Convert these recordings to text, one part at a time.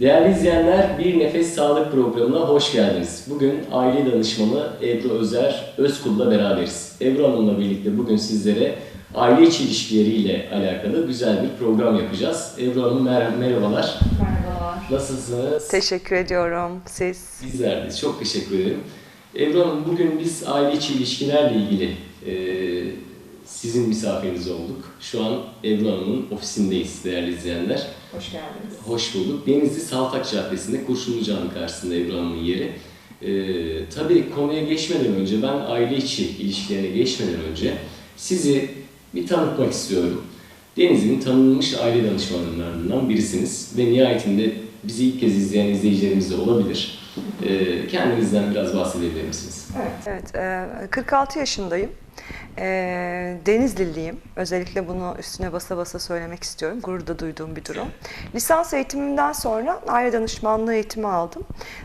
Değerli izleyenler, Bir Nefes Sağlık programına hoş geldiniz. Bugün aile danışmanı Ebru Özer Özkul'la beraberiz. Ebru Hanım'la birlikte bugün sizlere aile içi ilişkileriyle alakalı güzel bir program yapacağız. Ebru Hanım mer- merhabalar. Merhabalar. Nasılsınız? Teşekkür ediyorum. Siz? Bizler de çok teşekkür ederim. Ebru Hanım bugün biz aile içi ilişkilerle ilgili e, sizin misafiriniz olduk. Şu an Ebru Hanım'ın ofisindeyiz değerli izleyenler. Hoş geldiniz. Hoş bulduk. Denizli Saltak Caddesi'nde Kurşunluca'nın karşısında Ebru yeri. Ee, tabii konuya geçmeden önce, ben aile içi ilişkilerine geçmeden önce sizi bir tanıtmak istiyorum. Denizli'nin tanınmış aile danışmanlarından birisiniz ve nihayetinde bizi ilk kez izleyen izleyicilerimiz de olabilir. Ee, kendinizden biraz bahsedebilir misiniz? Evet. Evet, e, 46 yaşındayım. E, Denizliliyim. Özellikle bunu üstüne basa basa söylemek istiyorum. Gurur da duyduğum bir durum. Lisans eğitimimden sonra aile danışmanlığı eğitimi aldım.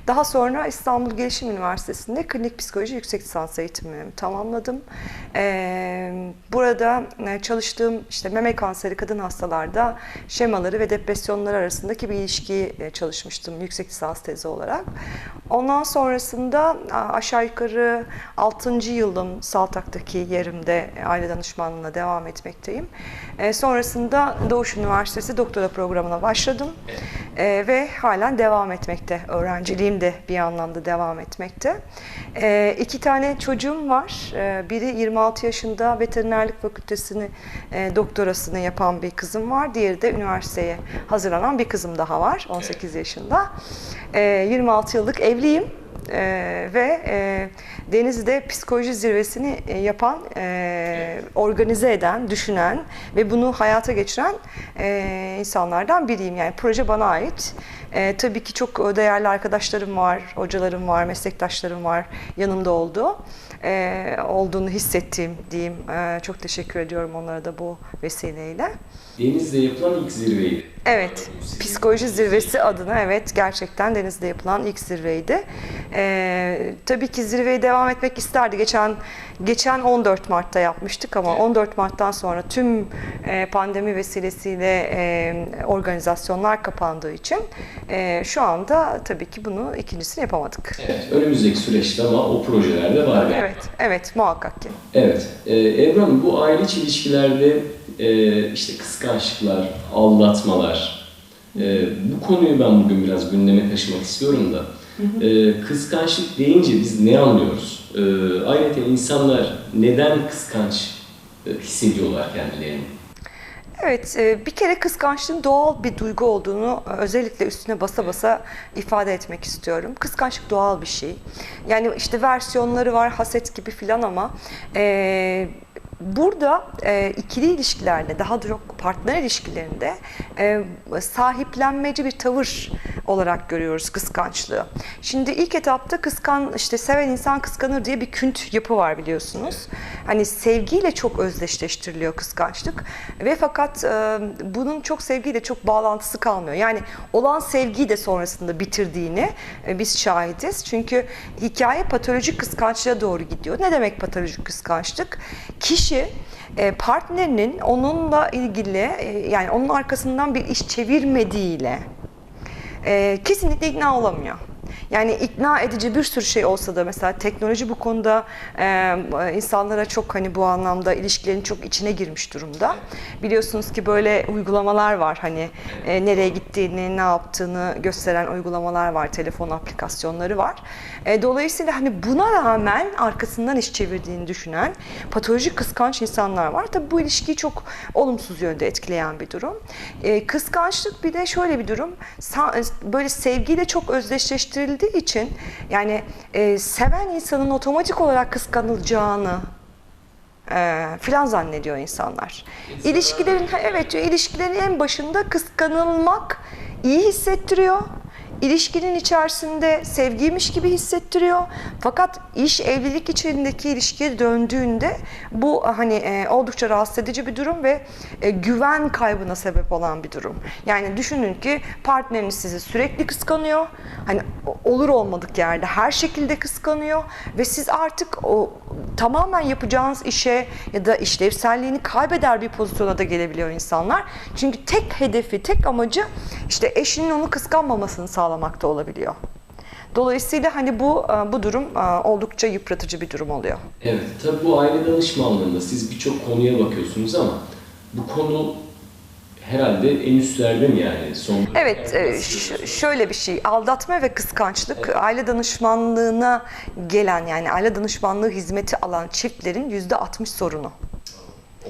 Daha sonra İstanbul Gelişim Üniversitesi'nde klinik psikoloji yüksek lisans eğitimimi tamamladım. E, Burada e, çalıştığım işte meme kanseri kadın hastalarda şemaları ve depresyonlar arasındaki bir ilişkiyi e, çalışmıştım yüksek lisans tezi olarak. Ondan sonrasında aşağı yukarı 6. yılım Saltak'taki yerimde e, aile danışmanlığına devam etmekteyim. E, sonrasında Doğuş Üniversitesi doktora programına başladım E, ve halen devam etmekte. Öğrenciliğim de bir anlamda devam etmekte. E, iki tane çocuğum var. Biri 26 yaşında veterinerlik fakültesini e, doktorasını yapan bir kızım var. Diğeri de üniversiteye hazırlanan bir kızım daha var 18 yaşında. E, 26 yıllık evliyim. Ee, ve e, Denizli'de psikoloji zirvesini e, yapan, e, organize eden, düşünen ve bunu hayata geçiren e, insanlardan biriyim. Yani proje bana ait. E, tabii ki çok değerli arkadaşlarım var, hocalarım var, meslektaşlarım var yanımda olduğu. E, olduğunu hissettiğim diyeyim. E, çok teşekkür ediyorum onlara da bu vesileyle. Deniz'de yapılan ilk zirveydi. Evet, psikoloji zirvesi adına evet gerçekten Deniz'de yapılan ilk zirveydi. Ee, tabii ki zirveye devam etmek isterdi. Geçen geçen 14 Mart'ta yapmıştık ama 14 Mart'tan sonra tüm e, pandemi vesilesiyle e, organizasyonlar kapandığı için e, şu anda tabii ki bunu ikincisini yapamadık. Evet, önümüzdeki süreçte ama o projelerde var galiba. Evet, evet muhakkak ki. Evet. Ee, Hanım bu aile içi ilişkilerde e, işte kıskançlıklar, aldatmalar, e, bu konuyu ben bugün biraz gündeme taşımak istiyorum da. E, kıskançlık deyince biz ne anlıyoruz? E, ayrıca insanlar neden kıskanç e, hissediyorlar kendilerini? Evet, e, bir kere kıskançlığın doğal bir duygu olduğunu e, özellikle üstüne basa basa ifade etmek istiyorum. Kıskançlık doğal bir şey. Yani işte versiyonları var, haset gibi filan ama e, burada e, ikili ilişkilerde, daha çok partner ilişkilerinde e, sahiplenmeci bir tavır olarak görüyoruz kıskançlığı. Şimdi ilk etapta kıskan, işte seven insan kıskanır diye bir künt yapı var biliyorsunuz. Hani sevgiyle çok özdeşleştiriliyor kıskançlık ve fakat e, bunun çok sevgiyle çok bağlantısı kalmıyor. Yani olan sevgiyi de sonrasında bitirdiğini e, biz şahidiz. Çünkü hikaye patolojik kıskançlığa doğru gidiyor. Ne demek patolojik kıskançlık? Kişi e, partnerinin onunla ilgili e, yani onun arkasından bir iş çevirmediğiyle e, kesinlikle ikna olamıyor. Yani ikna edici bir sürü şey olsa da mesela teknoloji bu konuda e, insanlara çok hani bu anlamda ilişkilerin çok içine girmiş durumda. Biliyorsunuz ki böyle uygulamalar var hani e, nereye gittiğini, ne yaptığını gösteren uygulamalar var, telefon aplikasyonları var. E, dolayısıyla hani buna rağmen arkasından iş çevirdiğini düşünen patolojik kıskanç insanlar var. Tabii bu ilişkiyi çok olumsuz yönde etkileyen bir durum. E, kıskançlık bir de şöyle bir durum. Böyle sevgiyle çok özdeşleştirildiği için yani e, seven insanın otomatik olarak kıskanılacağını e, filan zannediyor insanlar. İlişkilerin evet diyor, ilişkilerin en başında kıskanılmak iyi hissettiriyor. İlişkinin içerisinde sevgiymiş gibi hissettiriyor. Fakat iş evlilik içindeki ilişkiye döndüğünde bu hani e, oldukça rahatsız edici bir durum ve e, güven kaybına sebep olan bir durum. Yani düşünün ki partneriniz sizi sürekli kıskanıyor. Hani olur olmadık yerde her şekilde kıskanıyor ve siz artık o tamamen yapacağınız işe ya da işlevselliğini kaybeder bir pozisyona da gelebiliyor insanlar. Çünkü tek hedefi, tek amacı işte eşinin onu kıskanmamasını sağlamakta olabiliyor. Dolayısıyla hani bu e, bu durum e, oldukça yıpratıcı bir durum oluyor. Evet, tabii bu aile danışmanlığında siz birçok konuya bakıyorsunuz ama bu konu herhalde en üstlerde mi yani? Son Evet, e, şöyle bir şey. Aldatma ve kıskançlık aile danışmanlığına gelen yani aile danışmanlığı hizmeti alan çiftlerin yüzde 60 sorunu.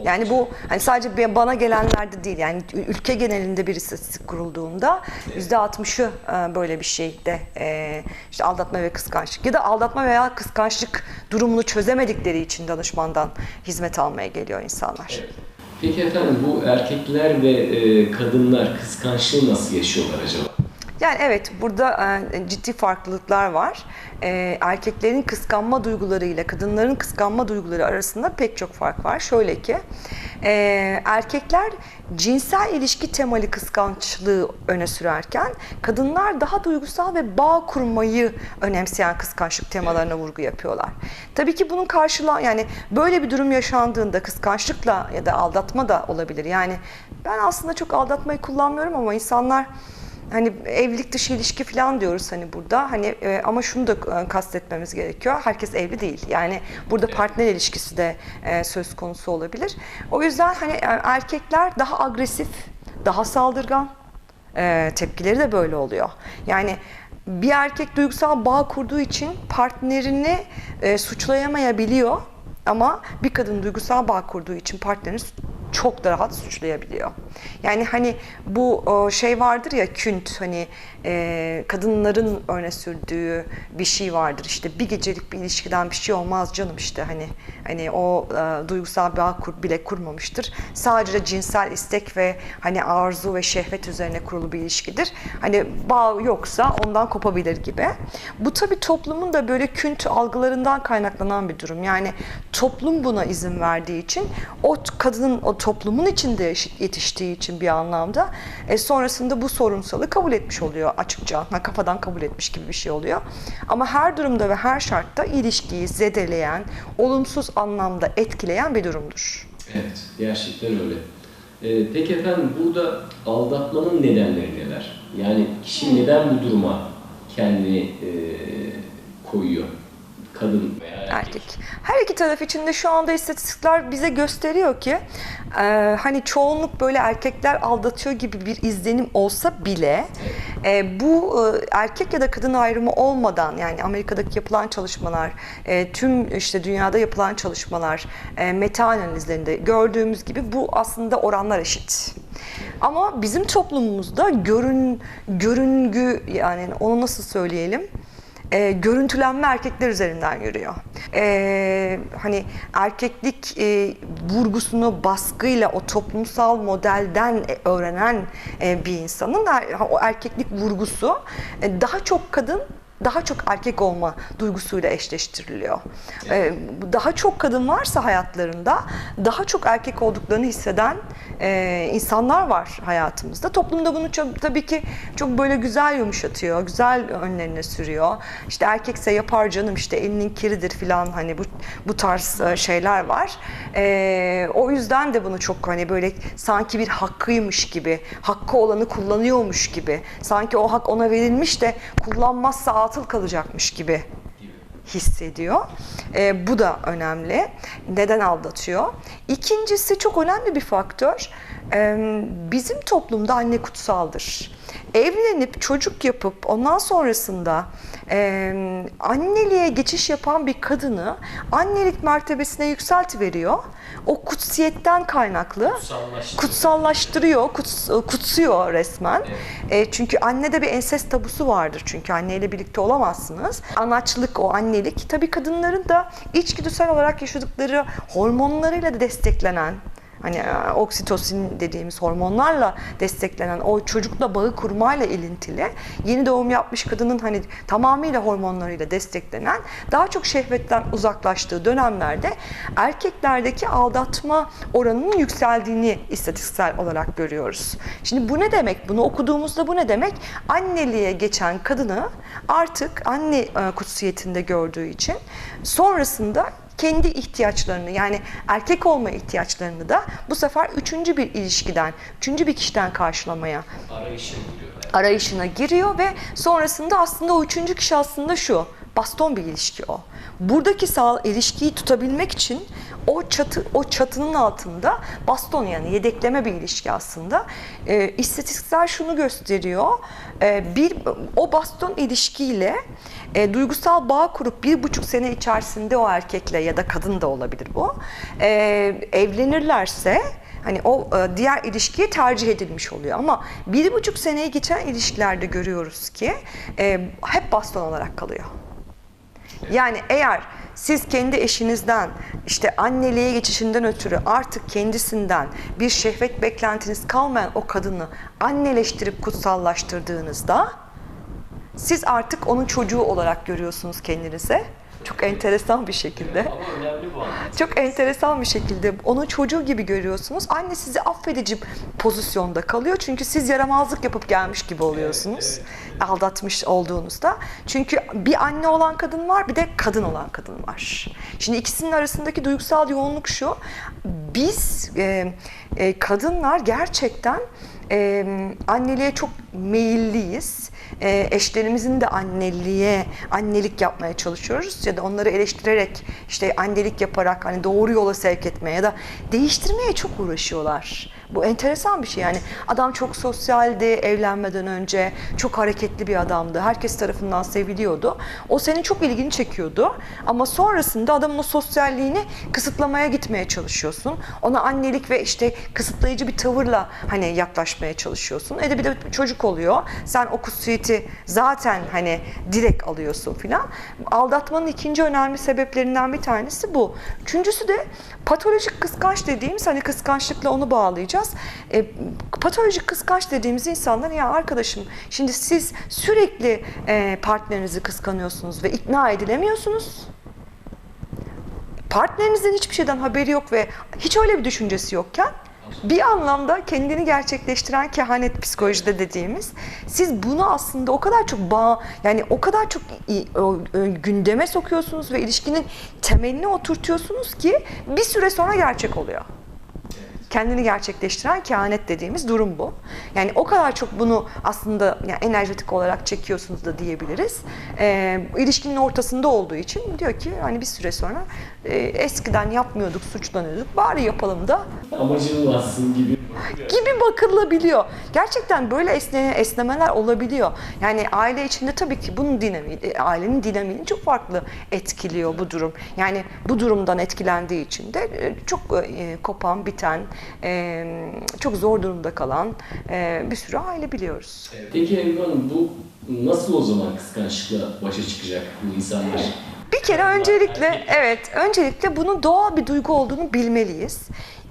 Yani bu hani sadece bana gelenlerde değil yani ül- ülke genelinde bir istatistik kurulduğunda yüzde 60'ı e, böyle bir şeyde e, işte aldatma ve kıskançlık ya da aldatma veya kıskançlık durumunu çözemedikleri için danışmandan hizmet almaya geliyor insanlar. Peki efendim bu erkekler ve e, kadınlar kıskançlığı nasıl yaşıyorlar acaba? Yani evet burada e, ciddi farklılıklar var. E, erkeklerin kıskanma duyguları ile kadınların kıskanma duyguları arasında pek çok fark var. Şöyle ki e, erkekler cinsel ilişki temalı kıskançlığı öne sürerken kadınlar daha duygusal ve bağ kurmayı önemseyen kıskançlık temalarına vurgu yapıyorlar. Tabii ki bunun karşılığı yani böyle bir durum yaşandığında kıskançlıkla ya da aldatma da olabilir. Yani ben aslında çok aldatmayı kullanmıyorum ama insanlar hani evlilik dışı ilişki falan diyoruz hani burada. Hani e, ama şunu da e, kastetmemiz gerekiyor. Herkes evli değil. Yani burada partner ilişkisi de e, söz konusu olabilir. O yüzden hani e, erkekler daha agresif daha saldırgan e, tepkileri de böyle oluyor. Yani bir erkek duygusal bağ kurduğu için partnerini e, suçlayamayabiliyor ama bir kadın duygusal bağ kurduğu için partnerini çok da rahat suçlayabiliyor. Yani hani bu o, şey vardır ya künt hani e, kadınların öne sürdüğü bir şey vardır işte bir gecelik bir ilişkiden bir şey olmaz canım işte hani hani o e, duygusal bağ kur, bile kurmamıştır. Sadece cinsel istek ve hani arzu ve şehvet üzerine kurulu bir ilişkidir. Hani bağ yoksa ondan kopabilir gibi. Bu tabii toplumun da böyle künt algılarından kaynaklanan bir durum. Yani toplum buna izin verdiği için o kadının o toplumun içinde yetiştiği için bir anlamda e, sonrasında bu sorunsalı kabul etmiş oluyor açıkça. Ha, kafadan kabul etmiş gibi bir şey oluyor. Ama her durumda ve her şartta ilişkiyi zedeleyen, olumsuz anlamda etkileyen bir durumdur. Evet, gerçekten öyle. Ee, peki efendim burada aldatmanın nedenleri neler? Yani kişi neden bu duruma kendini e, koyuyor? Kadın veya erkek. erkek. Her iki taraf için de şu anda istatistikler bize gösteriyor ki e, hani çoğunluk böyle erkekler aldatıyor gibi bir izlenim olsa bile e, bu e, erkek ya da kadın ayrımı olmadan yani Amerika'daki yapılan çalışmalar, e, tüm işte dünyada yapılan çalışmalar, e, meta analizlerinde gördüğümüz gibi bu aslında oranlar eşit. Ama bizim toplumumuzda görün görüngü yani onu nasıl söyleyelim? E, görüntülenme erkekler üzerinden yürüyor. E, hani erkeklik e, vurgusunu baskıyla o toplumsal modelden öğrenen e, bir insanın o erkeklik vurgusu e, daha çok kadın daha çok erkek olma duygusuyla eşleştiriliyor. Ee, daha çok kadın varsa hayatlarında daha çok erkek olduklarını hisseden e, insanlar var hayatımızda. Toplumda bunu çok, tabii ki çok böyle güzel yumuşatıyor, güzel önlerine sürüyor. İşte erkekse yapar canım işte elinin kiridir falan hani bu bu tarz e, şeyler var. Ee, o yüzden de bunu çok hani böyle sanki bir hakkıymış gibi, hakkı olanı kullanıyormuş gibi, sanki o hak ona verilmiş de kullanmazsa atıl kalacakmış gibi hissediyor. Ee, bu da önemli. Neden aldatıyor? İkincisi çok önemli bir faktör. Ee, bizim toplumda anne kutsaldır. Evlenip çocuk yapıp ondan sonrasında e, anneliğe geçiş yapan bir kadını annelik mertebesine yükseltiveriyor. O kutsiyetten kaynaklı Kutsallaştırıyor. kutsallaştırıyor, kuts- kutsuyor resmen. E, çünkü annede bir ensest tabusu vardır çünkü anneyle birlikte olamazsınız. Anaçlık, o annelik tabii kadınların da içgüdüsel olarak yaşadıkları hormonlarıyla desteklenen Hani e, oksitosin dediğimiz hormonlarla desteklenen o çocukla bağı kurmayla ilintili yeni doğum yapmış kadının hani tamamıyla hormonlarıyla desteklenen daha çok şehvetten uzaklaştığı dönemlerde erkeklerdeki aldatma oranının yükseldiğini istatistiksel olarak görüyoruz. Şimdi bu ne demek? Bunu okuduğumuzda bu ne demek? Anneliğe geçen kadını artık anne e, kutsiyetinde gördüğü için sonrasında kendi ihtiyaçlarını yani erkek olma ihtiyaçlarını da bu sefer üçüncü bir ilişkiden, üçüncü bir kişiden karşılamaya Arayışa giriyor. arayışına giriyor ve sonrasında aslında o üçüncü kişi aslında şu, baston bir ilişki o. Buradaki sağ ilişkiyi tutabilmek için o çatı o çatının altında baston yani yedekleme bir ilişki aslında. E, istatistiksel şunu gösteriyor. E, bir o baston ilişkiyle e, duygusal bağ kurup bir buçuk sene içerisinde o erkekle ya da kadın da olabilir bu. E, evlenirlerse Hani o e, diğer ilişkiye tercih edilmiş oluyor ama bir buçuk seneyi geçen ilişkilerde görüyoruz ki e, hep baston olarak kalıyor. Yani eğer siz kendi eşinizden işte anneliğe geçişinden ötürü artık kendisinden bir şehvet beklentiniz kalmayan o kadını anneleştirip kutsallaştırdığınızda siz artık onun çocuğu olarak görüyorsunuz kendinize. Çok enteresan bir şekilde. Ama önemli bu anlamda. Çok enteresan bir şekilde onun çocuğu gibi görüyorsunuz. Anne sizi affedici pozisyonda kalıyor. Çünkü siz yaramazlık yapıp gelmiş gibi oluyorsunuz. Aldatmış olduğunuzda. Çünkü bir anne olan kadın var bir de kadın olan kadın var. Şimdi ikisinin arasındaki duygusal yoğunluk şu. Biz e, e, kadınlar gerçekten e, anneliğe çok meyilliyiz. E, eşlerimizin de anneliğe, annelik yapmaya çalışıyoruz ya da onları eleştirerek işte annelik yaparak hani doğru yola sevk etmeye ya da değiştirmeye çok uğraşıyorlar. Bu enteresan bir şey yani. Adam çok sosyaldi evlenmeden önce, çok hareketli bir adamdı. Herkes tarafından seviliyordu. O senin çok ilgini çekiyordu. Ama sonrasında adamın o sosyalliğini kısıtlamaya gitmeye çalışıyorsun. Ona annelik ve işte kısıtlayıcı bir tavırla hani yaklaşmaya çalışıyorsun. E de bir de çocuk oluyor. Sen o kutsiyeti zaten hani direkt alıyorsun filan. Aldatmanın ikinci önemli sebeplerinden bir tanesi bu. Üçüncüsü de patolojik kıskanç dediğimiz hani kıskançlıkla onu bağlayacağız. E, patolojik kıskanç dediğimiz insanlar ya arkadaşım şimdi siz sürekli e, partnerinizi kıskanıyorsunuz ve ikna edilemiyorsunuz. Partnerinizin hiçbir şeyden haberi yok ve hiç öyle bir düşüncesi yokken bir anlamda kendini gerçekleştiren kehanet psikolojide dediğimiz siz bunu aslında o kadar çok bağ yani o kadar çok ö- gündeme sokuyorsunuz ve ilişkinin temelini oturtuyorsunuz ki bir süre sonra gerçek oluyor kendini gerçekleştiren kehanet dediğimiz durum bu. Yani o kadar çok bunu aslında yani enerjetik olarak çekiyorsunuz da diyebiliriz. Ee, ilişkinin ortasında olduğu için diyor ki hani bir süre sonra e, eskiden yapmıyorduk, suçlanıyorduk. Bari yapalım da Amacın ulaşsın gibi. gibi bakılabiliyor. Gerçekten böyle esne, esnemeler olabiliyor. Yani aile içinde tabii ki bunun dinamiği, e, ailenin dinamiğini çok farklı etkiliyor bu durum. Yani bu durumdan etkilendiği için de e, çok e, kopan, biten, e, çok zor durumda kalan e, bir sürü aile biliyoruz. Peki Ebru Hanım bu nasıl o zaman kıskançlıkla başa çıkacak bu insanlar? Kere öncelikle evet öncelikle bunun doğal bir duygu olduğunu bilmeliyiz.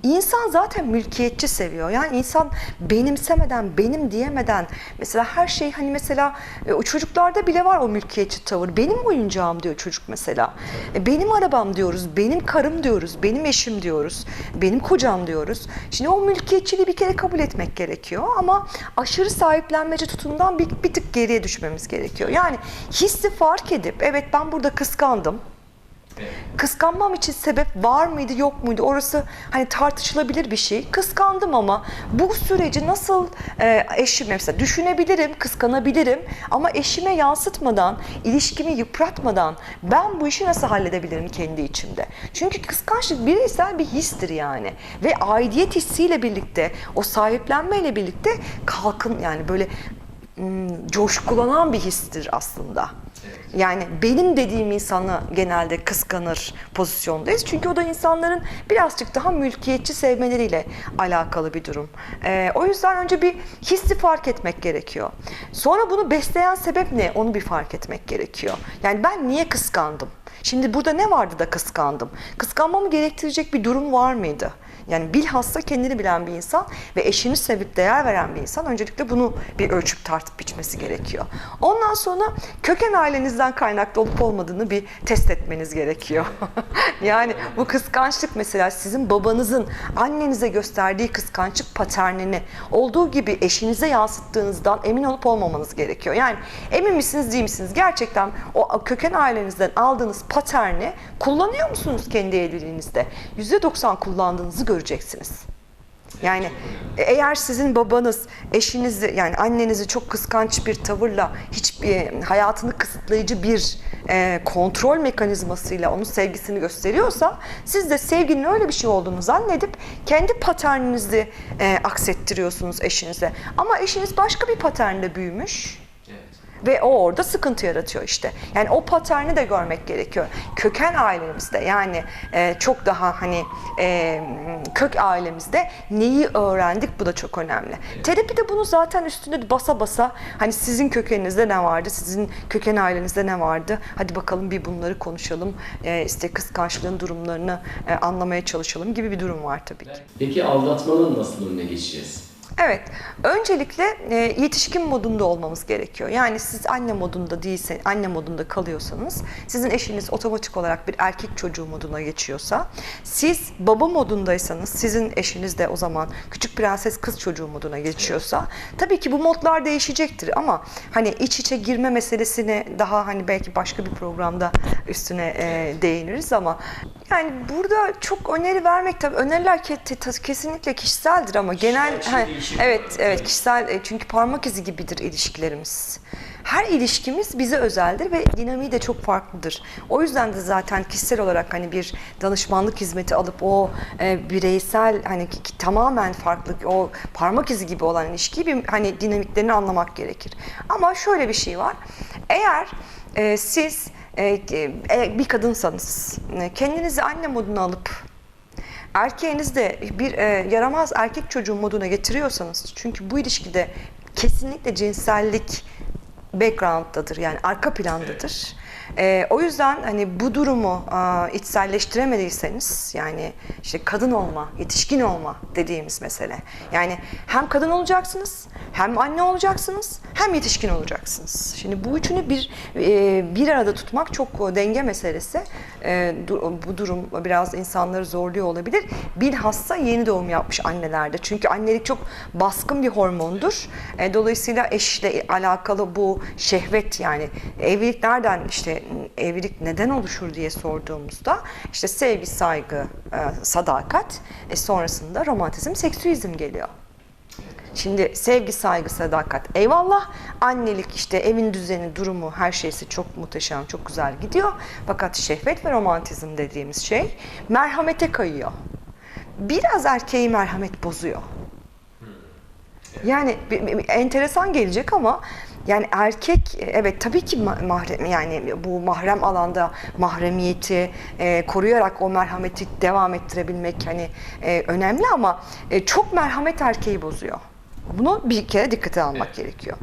İnsan zaten mülkiyetçi seviyor. Yani insan benimsemeden, benim diyemeden mesela her şey hani mesela e, o çocuklarda bile var o mülkiyetçi tavır. Benim oyuncağım diyor çocuk mesela. E, Benim arabam diyoruz, benim karım diyoruz, benim eşim diyoruz, benim kocam diyoruz. Şimdi o mülkiyetçiliği bir kere kabul etmek gerekiyor ama aşırı sahiplenmece tutumdan bir, bir tık geriye düşmemiz gerekiyor. Yani hissi fark edip evet ben burada kıskandım. Kıskanmam için sebep var mıydı yok muydu orası hani tartışılabilir bir şey. Kıskandım ama bu süreci nasıl e, eşime mesela düşünebilirim, kıskanabilirim ama eşime yansıtmadan, ilişkimi yıpratmadan ben bu işi nasıl halledebilirim kendi içimde? Çünkü kıskançlık bireysel bir histir yani ve aidiyet hissiyle birlikte o sahiplenmeyle birlikte kalkın yani böyle hmm, coşkulanan bir histir aslında. Yani benim dediğim insanı genelde kıskanır pozisyondayız. Çünkü o da insanların birazcık daha mülkiyetçi sevmeleriyle alakalı bir durum. Ee, o yüzden önce bir hissi fark etmek gerekiyor. Sonra bunu besleyen sebep ne? Onu bir fark etmek gerekiyor. Yani ben niye kıskandım? Şimdi burada ne vardı da kıskandım? Kıskanmamı gerektirecek bir durum var mıydı? Yani bilhassa kendini bilen bir insan ve eşini sevip değer veren bir insan öncelikle bunu bir ölçüp tartıp biçmesi gerekiyor. Ondan sonra köken ailenizden kaynaklı olup olmadığını bir test etmeniz gerekiyor. yani bu kıskançlık mesela sizin babanızın annenize gösterdiği kıskançlık paternini olduğu gibi eşinize yansıttığınızdan emin olup olmamanız gerekiyor. Yani emin misiniz değil misiniz? Gerçekten o köken ailenizden aldığınız paterni kullanıyor musunuz kendi evliliğinizde? %90 kullandığınızı göreceksiniz. Yani eğer sizin babanız eşinizi yani annenizi çok kıskanç bir tavırla hiçbir hayatını kısıtlayıcı bir e, kontrol mekanizmasıyla onun sevgisini gösteriyorsa siz de sevginin öyle bir şey olduğunu zannedip kendi paterninizi e, aksettiriyorsunuz eşinize. Ama eşiniz başka bir paternle büyümüş. Ve o orada sıkıntı yaratıyor işte. Yani o paterni de görmek gerekiyor. Köken ailemizde yani e, çok daha hani e, kök ailemizde neyi öğrendik bu da çok önemli. Terapide bunu zaten üstünde basa basa hani sizin kökeninizde ne vardı, sizin köken ailenizde ne vardı? Hadi bakalım bir bunları konuşalım. E, işte kıskançlığın durumlarını e, anlamaya çalışalım gibi bir durum var tabii ki. Peki aldatmanın nasıl önüne geçeceğiz? Evet, öncelikle e, yetişkin modunda olmamız gerekiyor. Yani siz anne modunda değilse, anne modunda kalıyorsanız, sizin eşiniz otomatik olarak bir erkek çocuğu moduna geçiyorsa, siz baba modundaysanız, sizin eşiniz de o zaman küçük prenses kız çocuğu moduna geçiyorsa, tabii ki bu modlar değişecektir ama hani iç içe girme meselesini daha hani belki başka bir programda üstüne e, değiniriz ama yani burada çok öneri vermek tabii öneriler ke- kesinlikle kişiseldir ama genel Kişisel değişir. evet evet kişisel e, çünkü parmak izi gibidir ilişkilerimiz. Her ilişkimiz bize özeldir ve dinamiği de çok farklıdır. O yüzden de zaten kişisel olarak hani bir danışmanlık hizmeti alıp o e, bireysel hani ki tamamen farklı o parmak izi gibi olan ilişkiyi bir hani dinamiklerini anlamak gerekir. Ama şöyle bir şey var. Eğer e, siz e, e, bir kadınsanız e, kendinizi anne moduna alıp erkeğiniz de bir e, yaramaz erkek çocuğu moduna getiriyorsanız çünkü bu ilişkide kesinlikle cinsellik background'dadır yani arka plandadır. E, o yüzden hani bu durumu e, içselleştiremediyseniz yani işte kadın olma, yetişkin olma dediğimiz mesele. Yani hem kadın olacaksınız, hem anne olacaksınız, hem yetişkin olacaksınız. Şimdi bu üçünü bir e, bir arada tutmak çok denge meselesi. E, bu durum biraz insanları zorluyor olabilir. Bilhassa yeni doğum yapmış annelerde. Çünkü annelik çok baskın bir hormondur. E, dolayısıyla eşle alakalı bu şehvet yani evlilik nereden işte evlilik neden oluşur diye sorduğumuzda işte sevgi, saygı, e, sadakat e, sonrasında romantizm, seksüizm geliyor. Şimdi sevgi, saygı, sadakat eyvallah. Annelik işte evin düzeni, durumu, her şeysi çok muhteşem, çok güzel gidiyor. Fakat şehvet ve romantizm dediğimiz şey merhamete kayıyor. Biraz erkeği merhamet bozuyor. Yani bir- bir- enteresan gelecek ama yani erkek evet tabii ki ma- mahrem yani bu mahrem alanda mahremiyeti e, koruyarak o merhameti devam ettirebilmek hani e, önemli ama e, çok merhamet erkeği bozuyor. Bunu bir kere dikkate almak Evet. gerekiyor.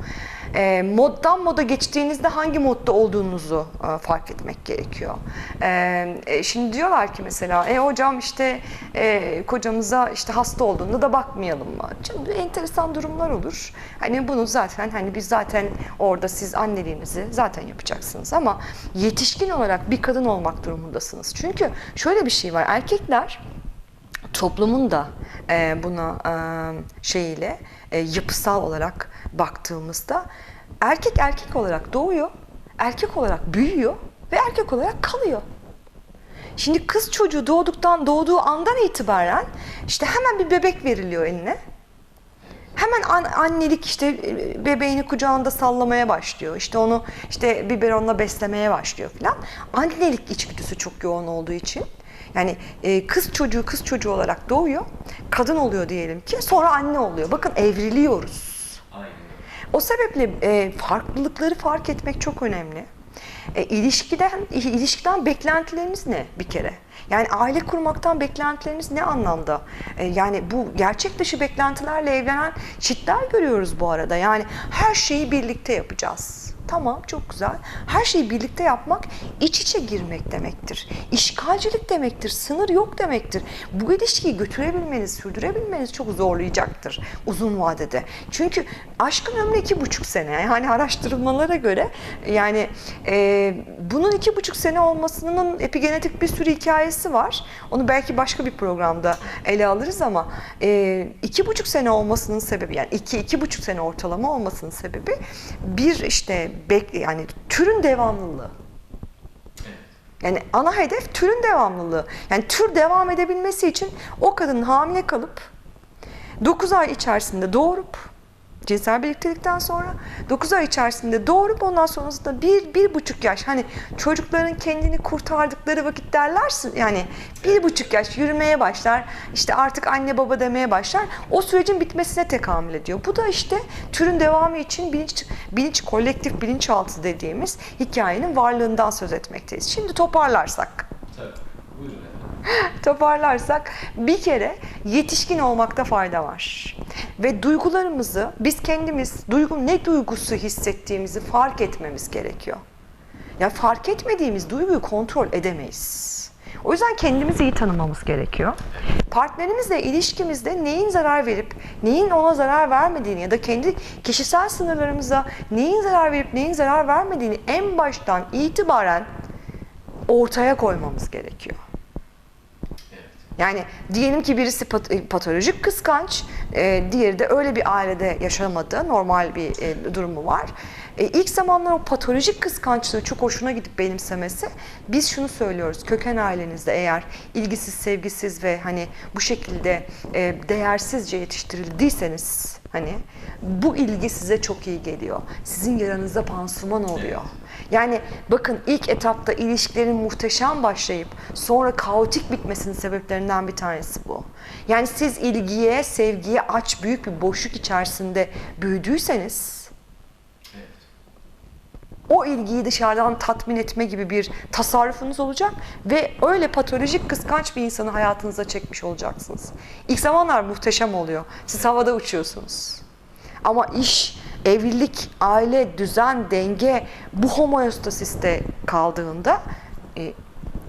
E, moddan moda geçtiğinizde hangi modda olduğunuzu e, fark etmek gerekiyor. E, e, şimdi diyorlar ki mesela, e hocam işte e, kocamıza işte hasta olduğunda da bakmayalım mı? Şimdi enteresan durumlar olur. Hani bunu zaten hani biz zaten orada siz anneliğinizi zaten yapacaksınız ama yetişkin olarak bir kadın olmak durumundasınız. Çünkü şöyle bir şey var. Erkekler toplumun da e, buna e, şeyiyle e, yapısal olarak baktığımızda erkek erkek olarak doğuyor, erkek olarak büyüyor ve erkek olarak kalıyor. Şimdi kız çocuğu doğduktan doğduğu andan itibaren işte hemen bir bebek veriliyor eline. Hemen an- annelik işte bebeğini kucağında sallamaya başlıyor. İşte onu işte biberonla beslemeye başlıyor falan. Annelik içgüdüsü çok yoğun olduğu için yani e, kız çocuğu kız çocuğu olarak doğuyor. Kadın oluyor diyelim ki sonra anne oluyor. Bakın evriliyoruz. Aynen. O sebeple e, farklılıkları fark etmek çok önemli. e, ilişkiden ilişkiden beklentilerimiz ne bir kere? Yani aile kurmaktan beklentileriniz ne anlamda? E, yani bu gerçek dışı beklentilerle evlenen çiftler görüyoruz bu arada. Yani her şeyi birlikte yapacağız. Tamam çok güzel. Her şeyi birlikte yapmak iç içe girmek demektir. İşgalcilik demektir. Sınır yok demektir. Bu ilişkiyi götürebilmeniz, sürdürebilmeniz çok zorlayacaktır uzun vadede. Çünkü aşkın ömrü iki buçuk sene. Yani araştırmalara göre yani e, bunun iki buçuk sene olmasının epigenetik bir sürü hikayesi var. Onu belki başka bir programda ele alırız ama e, iki buçuk sene olmasının sebebi yani iki iki buçuk sene ortalama olmasının sebebi bir işte bek, yani türün devamlılığı. Yani ana hedef türün devamlılığı. Yani tür devam edebilmesi için o kadının hamile kalıp 9 ay içerisinde doğurup cinsel birliktelikten sonra 9 ay içerisinde doğurup ondan sonrasında bir, bir buçuk yaş hani çocukların kendini kurtardıkları vakit derlersin yani bir buçuk yaş yürümeye başlar işte artık anne baba demeye başlar o sürecin bitmesine tekamül ediyor. Bu da işte türün devamı için bilinç, bilinç kolektif bilinçaltı dediğimiz hikayenin varlığından söz etmekteyiz. Şimdi toparlarsak Tabii. Buyurun. toparlarsak bir kere yetişkin olmakta fayda var. Ve duygularımızı biz kendimiz duygu ne duygusu hissettiğimizi fark etmemiz gerekiyor. Ya fark etmediğimiz duyguyu kontrol edemeyiz. O yüzden kendimizi iyi tanımamız gerekiyor. Partnerimizle ilişkimizde neyin zarar verip neyin ona zarar vermediğini ya da kendi kişisel sınırlarımıza neyin zarar verip neyin zarar vermediğini en baştan itibaren ortaya koymamız gerekiyor. Yani diyelim ki birisi pat- e, patolojik kıskanç, e, diğeri de öyle bir ailede yaşamadı, normal bir e, durumu var. E, ilk zamanlar o patolojik kıskançlığı çok hoşuna gidip benimsemesi, biz şunu söylüyoruz, köken ailenizde eğer ilgisiz, sevgisiz ve hani bu şekilde e, değersizce yetiştirildiyseniz, hani bu ilgi size çok iyi geliyor. Sizin yaranıza pansuman oluyor. Yani bakın ilk etapta ilişkilerin muhteşem başlayıp sonra kaotik bitmesinin sebeplerinden bir tanesi bu. Yani siz ilgiye, sevgiye aç büyük bir boşluk içerisinde büyüdüyseniz o ilgiyi dışarıdan tatmin etme gibi bir tasarrufunuz olacak ve öyle patolojik kıskanç bir insanı hayatınıza çekmiş olacaksınız. İlk zamanlar muhteşem oluyor. Siz havada uçuyorsunuz. Ama iş, evlilik, aile, düzen, denge bu homeostasiste kaldığında e,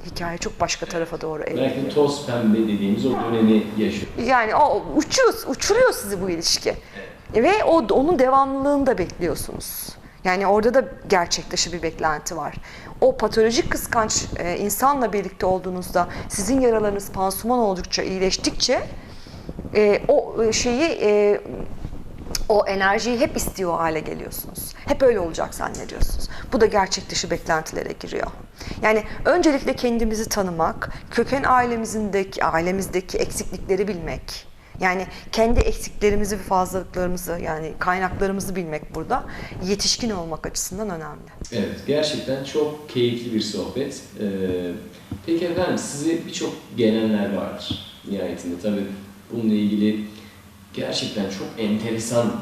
hikaye çok başka tarafa doğru evriliyor. Belki toz pembe dediğimiz o dönemi yaşıyor. Yani o uçuyor, uçuruyor sizi bu ilişki. Ve o onun devamlılığını da bekliyorsunuz. Yani orada da gerçek dışı bir beklenti var. O patolojik kıskanç e, insanla birlikte olduğunuzda sizin yaralarınız pansuman oldukça iyileştikçe e, o e, şeyi e, o enerjiyi hep istiyor hale geliyorsunuz. Hep öyle olacak zannediyorsunuz. Bu da gerçek dışı beklentilere giriyor. Yani öncelikle kendimizi tanımak, köken ailemizindeki ailemizdeki eksiklikleri bilmek. Yani kendi eksiklerimizi ve fazlalıklarımızı yani kaynaklarımızı bilmek burada yetişkin olmak açısından önemli. Evet, gerçekten çok keyifli bir sohbet. Ee, peki efendim, size birçok gelenler vardır nihayetinde. Tabii bununla ilgili gerçekten çok enteresan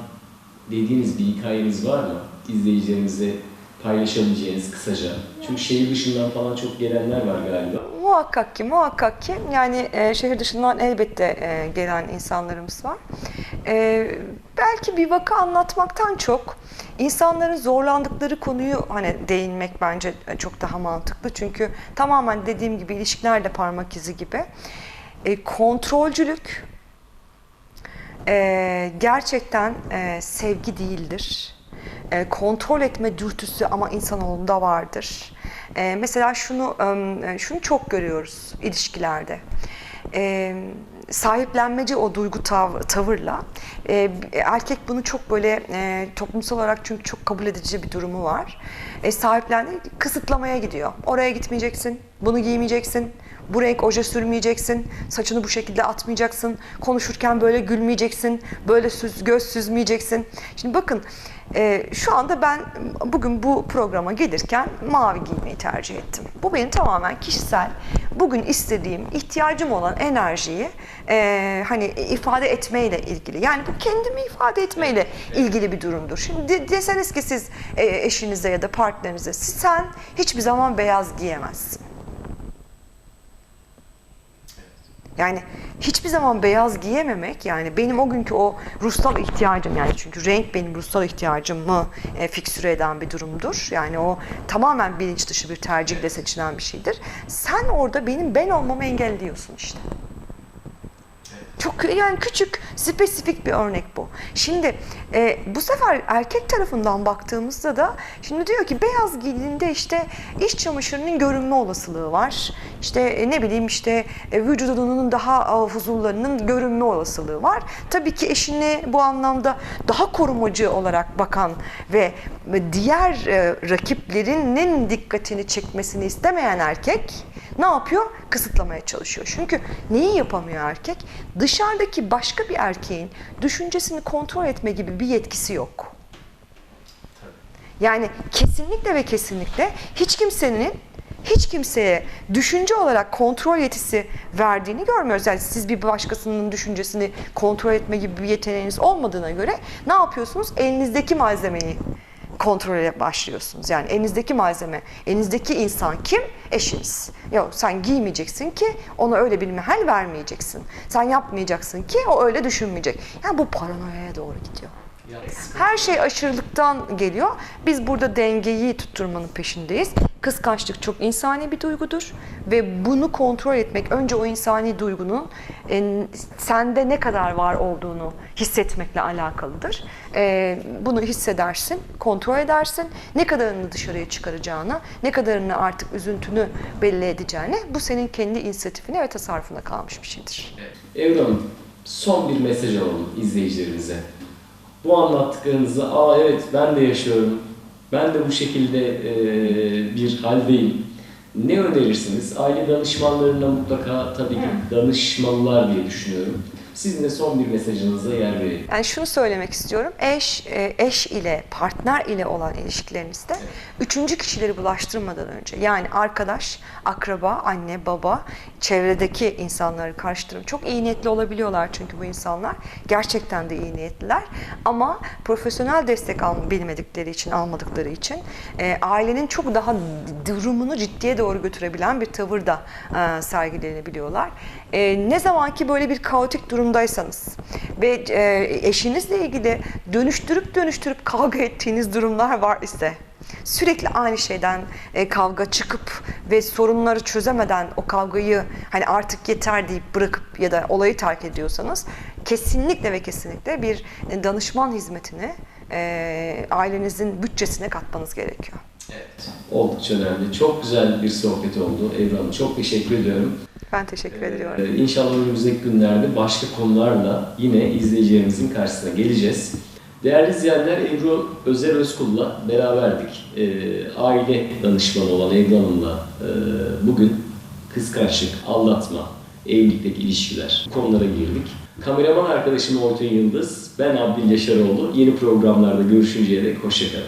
dediğiniz bir hikayeniz var mı? İzleyicilerimize paylaşabileceğiniz kısaca. Çünkü şehir dışından falan çok gelenler var galiba. Muhakkak ki, muhakkak ki. Yani e, şehir dışından elbette e, gelen insanlarımız var. E, belki bir vaka anlatmaktan çok insanların zorlandıkları konuyu hani değinmek bence çok daha mantıklı. Çünkü tamamen dediğim gibi ilişkilerde parmak izi gibi. E, kontrolcülük e, gerçekten e, sevgi değildir. E, kontrol etme dürtüsü ama insanoğlunda vardır. E, mesela şunu e, şunu çok görüyoruz ilişkilerde. E, sahiplenmeci o duygu tav- tavırla e, erkek bunu çok böyle e, toplumsal olarak çünkü çok kabul edici bir durumu var. E, sahiplendi kısıtlamaya gidiyor. Oraya gitmeyeceksin, bunu giymeyeceksin, bu renk oje sürmeyeceksin, saçını bu şekilde atmayacaksın, konuşurken böyle gülmeyeceksin, böyle süz, göz süzmeyeceksin. Şimdi bakın e, şu anda ben bugün bu programa gelirken mavi giymeyi tercih ettim. Bu benim tamamen kişisel, bugün istediğim, ihtiyacım olan enerjiyi e, hani ifade etmeyle ilgili. Yani bu kendimi ifade etmeyle ilgili bir durumdur. Şimdi de- deseniz ki siz e, eşinize ya da partnerinize sen hiçbir zaman beyaz giyemezsin. Yani hiçbir zaman beyaz giyememek yani benim o günkü o ruhsal ihtiyacım yani çünkü renk benim ruhsal ihtiyacımı e, fiksüre eden bir durumdur. Yani o tamamen bilinç dışı bir tercihle seçilen bir şeydir. Sen orada benim ben olmamı engelliyorsun işte. Çok yani küçük, spesifik bir örnek bu. Şimdi e, bu sefer erkek tarafından baktığımızda da şimdi diyor ki beyaz giydiğinde işte iç çamaşırının görünme olasılığı var. İşte e, ne bileyim işte e, vücudunun daha e, huzurlarının görünme olasılığı var. Tabii ki eşini bu anlamda daha korumacı olarak bakan ve diğer e, rakiplerinin dikkatini çekmesini istemeyen erkek ne yapıyor? Kısıtlamaya çalışıyor. Çünkü neyi yapamıyor erkek? Dışarıdaki başka bir erkeğin düşüncesini kontrol etme gibi bir yetkisi yok. Yani kesinlikle ve kesinlikle hiç kimsenin hiç kimseye düşünce olarak kontrol yetisi verdiğini görmüyoruz. Yani siz bir başkasının düşüncesini kontrol etme gibi bir yeteneğiniz olmadığına göre ne yapıyorsunuz? Elinizdeki malzemeyi kontrole başlıyorsunuz. Yani elinizdeki malzeme, elinizdeki insan kim? Eşiniz. Yok sen giymeyeceksin ki ona öyle bir mehel vermeyeceksin. Sen yapmayacaksın ki o öyle düşünmeyecek. Yani bu paranoyaya doğru gidiyor. Her şey aşırılıktan geliyor. Biz burada dengeyi tutturmanın peşindeyiz. Kıskançlık çok insani bir duygudur ve bunu kontrol etmek önce o insani duygunun e, sende ne kadar var olduğunu hissetmekle alakalıdır. E, bunu hissedersin, kontrol edersin. Ne kadarını dışarıya çıkaracağını, ne kadarını artık üzüntünü belli edeceğini bu senin kendi inisiyatifine ve tasarrufuna kalmış bir şeydir. Evren Hanım, son bir mesaj alalım izleyicilerimize. Bu anlattıklarınızı, aa evet ben de yaşıyorum, ben de bu şekilde e, bir haldeyim. Ne önerirsiniz? Aile danışmanlarına mutlaka tabii ki danışmalılar diye düşünüyorum. Sizin de son bir mesajınıza yer verelim. Yani şunu söylemek istiyorum. Eş, e, eş ile, partner ile olan ilişkilerinizde üçüncü kişileri bulaştırmadan önce yani arkadaş, akraba, anne, baba, çevredeki insanları karıştırın. Çok iyi niyetli olabiliyorlar çünkü bu insanlar. Gerçekten de iyi niyetliler. Ama profesyonel destek al, bilmedikleri için, almadıkları için e, ailenin çok daha durumunu ciddiye doğru götürebilen bir tavır da e, sergilenebiliyorlar. E, ne zaman ki böyle bir kaotik durumdaysanız ve e, eşinizle ilgili dönüştürüp dönüştürüp kavga ettiğiniz durumlar var ise sürekli aynı şeyden e, kavga çıkıp ve sorunları çözemeden o kavgayı hani artık yeter deyip bırakıp ya da olayı terk ediyorsanız kesinlikle ve kesinlikle bir e, danışman hizmetini e, ailenizin bütçesine katmanız gerekiyor. Evet. Oldukça önemli. Çok güzel bir sohbet oldu Evren. Çok teşekkür ediyorum. Ben teşekkür ediyorum. Ee, İnşallah önümüzdeki günlerde başka konularla yine izleyicilerimizin karşısına geleceğiz. Değerli izleyenler Ebru Özer Özkul'la beraberdik. Ee, aile danışmanı olan Ebru Hanım'la e, bugün kıskançlık, aldatma, evlilikteki ilişkiler bu konulara girdik. Kameraman arkadaşım Ortun Yıldız, ben Abdül Yaşaroğlu. Yeni programlarda görüşünceye dek hoşçakalın.